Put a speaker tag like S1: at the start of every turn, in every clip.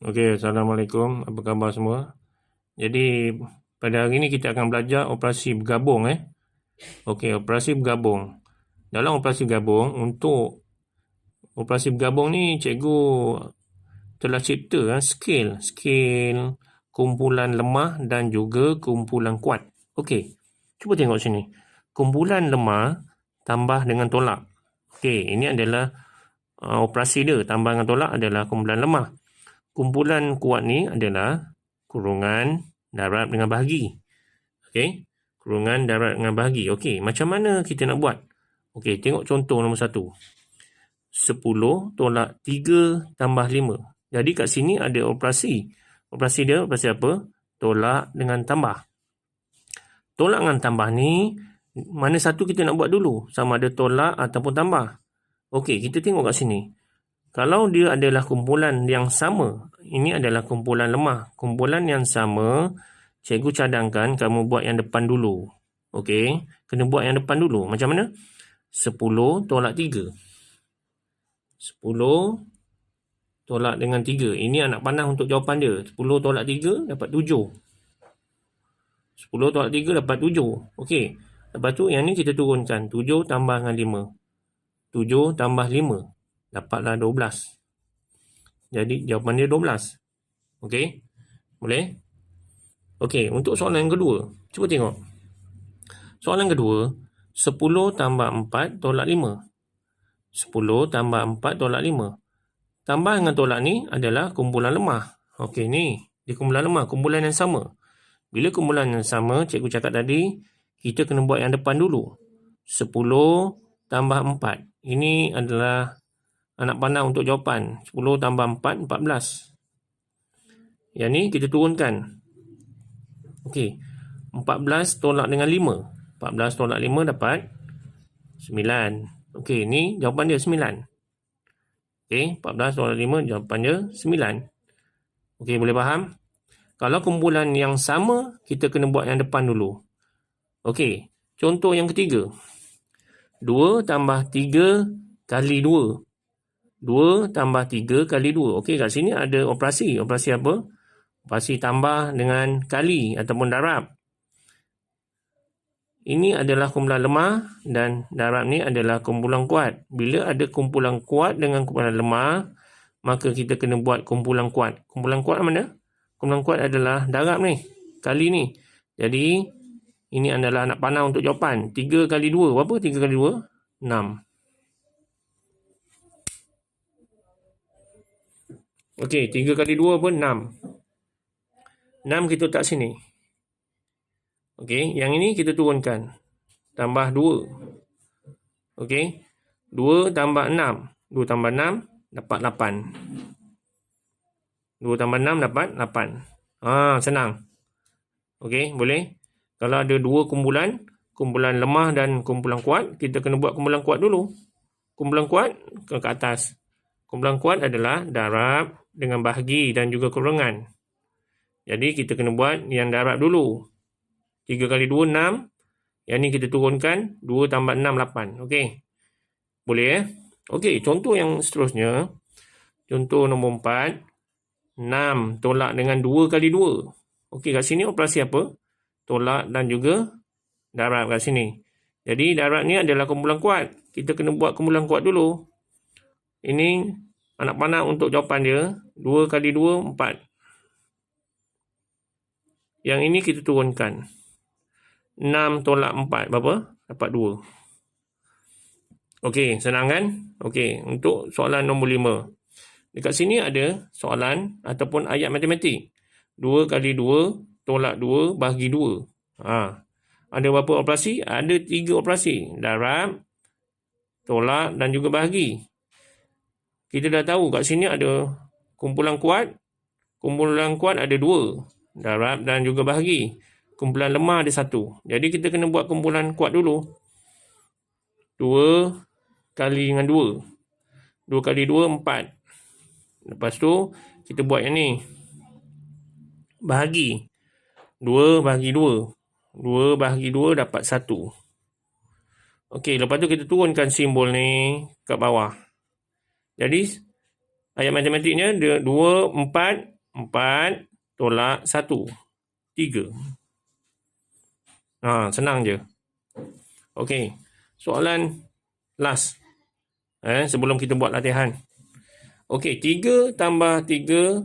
S1: Okey, Assalamualaikum. Apa khabar semua? Jadi, pada hari ini kita akan belajar operasi bergabung. Eh. Okey, operasi bergabung. Dalam operasi bergabung, untuk operasi bergabung ni, cikgu telah cipta eh, skill. Skill kumpulan lemah dan juga kumpulan kuat. Okey, cuba tengok sini. Kumpulan lemah tambah dengan tolak. Okey, ini adalah uh, operasi dia. Tambah dengan tolak adalah kumpulan lemah kumpulan kuat ni adalah kurungan darab dengan bahagi. Okey. Kurungan darab dengan bahagi. Okey. Macam mana kita nak buat? Okey. Tengok contoh nombor satu. 10 tolak 3 tambah 5. Jadi kat sini ada operasi. Operasi dia operasi apa? Tolak dengan tambah. Tolak dengan tambah ni, mana satu kita nak buat dulu? Sama ada tolak ataupun tambah. Okey, kita tengok kat sini. Kalau dia adalah kumpulan yang sama, ini adalah kumpulan lemah. Kumpulan yang sama, cikgu cadangkan kamu buat yang depan dulu. Okey, kena buat yang depan dulu. Macam mana? 10 tolak 3. 10 tolak dengan 3. Ini anak panah untuk jawapan dia. 10 tolak 3 dapat 7. 10 tolak 3 dapat 7. Okey. Lepas tu yang ni kita turunkan. 7 tambah dengan 5. 7 tambah 5 dapatlah 12. Jadi jawapan dia 12. Okey? Boleh? Okey, untuk soalan yang kedua, cuba tengok. Soalan kedua, 10 tambah 4 tolak 5. 10 tambah 4 tolak 5. Tambah dengan tolak ni adalah kumpulan lemah. Okey, ni. Dia kumpulan lemah, kumpulan yang sama. Bila kumpulan yang sama, cikgu cakap tadi, kita kena buat yang depan dulu. 10 tambah 4. Ini adalah anak panah untuk jawapan. 10 tambah 4, 14. Yang ni kita turunkan. Okey. 14 tolak dengan 5. 14 tolak 5 dapat 9. Okey, ni jawapan dia 9. Okey, 14 tolak 5 jawapan dia 9. Okey, boleh faham? Kalau kumpulan yang sama, kita kena buat yang depan dulu. Okey, contoh yang ketiga. 2 tambah 3 kali 2. 2 tambah 3 kali 2. Okey, kat sini ada operasi. Operasi apa? Operasi tambah dengan kali ataupun darab. Ini adalah kumpulan lemah dan darab ni adalah kumpulan kuat. Bila ada kumpulan kuat dengan kumpulan lemah, maka kita kena buat kumpulan kuat. Kumpulan kuat mana? Kumpulan kuat adalah darab ni. Kali ni. Jadi, ini adalah anak panah untuk jawapan. 3 kali 2. Berapa 3 kali 2? 6. Okey, 3 kali 2 pun 6. 6 kita letak sini. Okey, yang ini kita turunkan. Tambah 2. Okey. 2 tambah 6. 2 tambah 6 dapat 8. 2 tambah 6 dapat 8. Ah, senang. Okey, boleh? Kalau ada dua kumpulan, kumpulan lemah dan kumpulan kuat, kita kena buat kumpulan kuat dulu. Kumpulan kuat ke, ke atas. Kumpulan kuat adalah darab dengan bahagi dan juga kurungan. Jadi kita kena buat yang darab dulu. 3 kali 2, 6. Yang ni kita turunkan. 2 tambah 6, 8. Okey. Boleh eh? Okey, contoh yang seterusnya. Contoh nombor 4. 6 tolak dengan 2 kali 2. Okey, kat sini operasi apa? Tolak dan juga darab kat sini. Jadi darab ni adalah kumpulan kuat. Kita kena buat kumpulan kuat dulu. Ini anak panah untuk jawapan dia. 2 kali 2, 4. Yang ini kita turunkan. 6 tolak 4. Berapa? Dapat 2. Okey, senang kan? Okey, untuk soalan nombor 5. Dekat sini ada soalan ataupun ayat matematik. 2 kali 2 tolak 2 bahagi 2. Ha. Ada berapa operasi? Ada 3 operasi. Darab, tolak dan juga bahagi kita dah tahu kat sini ada kumpulan kuat. Kumpulan kuat ada dua. Darab dan juga bahagi. Kumpulan lemah ada satu. Jadi kita kena buat kumpulan kuat dulu. Dua kali dengan dua. Dua kali dua, empat. Lepas tu, kita buat yang ni. Bahagi. Dua bahagi dua. Dua bahagi dua dapat satu. Okey, lepas tu kita turunkan simbol ni kat bawah. Jadi Ayat matematiknya dia 2, 4, 4 tolak 1. 3. Ha, senang je. Okey. Soalan last. Eh, sebelum kita buat latihan. Okey, 3 tambah 3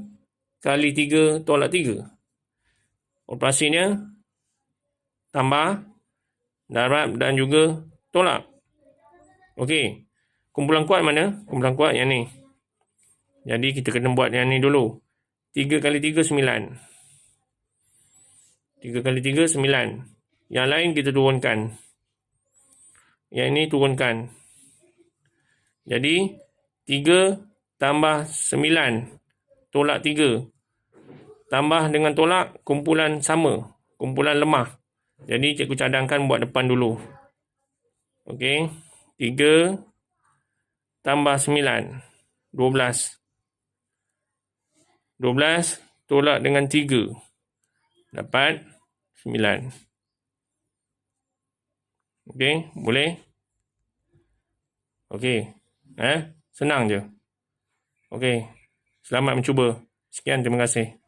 S1: kali 3 tolak 3. Operasinya tambah, darab dan juga tolak. Okey. Kumpulan kuat mana? Kumpulan kuat yang ni. Jadi kita kena buat yang ni dulu. 3 kali 3, 9. 3 kali 3, 9. Yang lain kita turunkan. Yang ini turunkan. Jadi, 3 tambah 9. Tolak 3. Tambah dengan tolak, kumpulan sama. Kumpulan lemah. Jadi, cikgu cadangkan buat depan dulu. Okey. 3 tambah 9. 12. 12 tolak dengan 3. Dapat 9. Okey, boleh? Okey. Eh, senang je. Okey. Selamat mencuba. Sekian, terima kasih.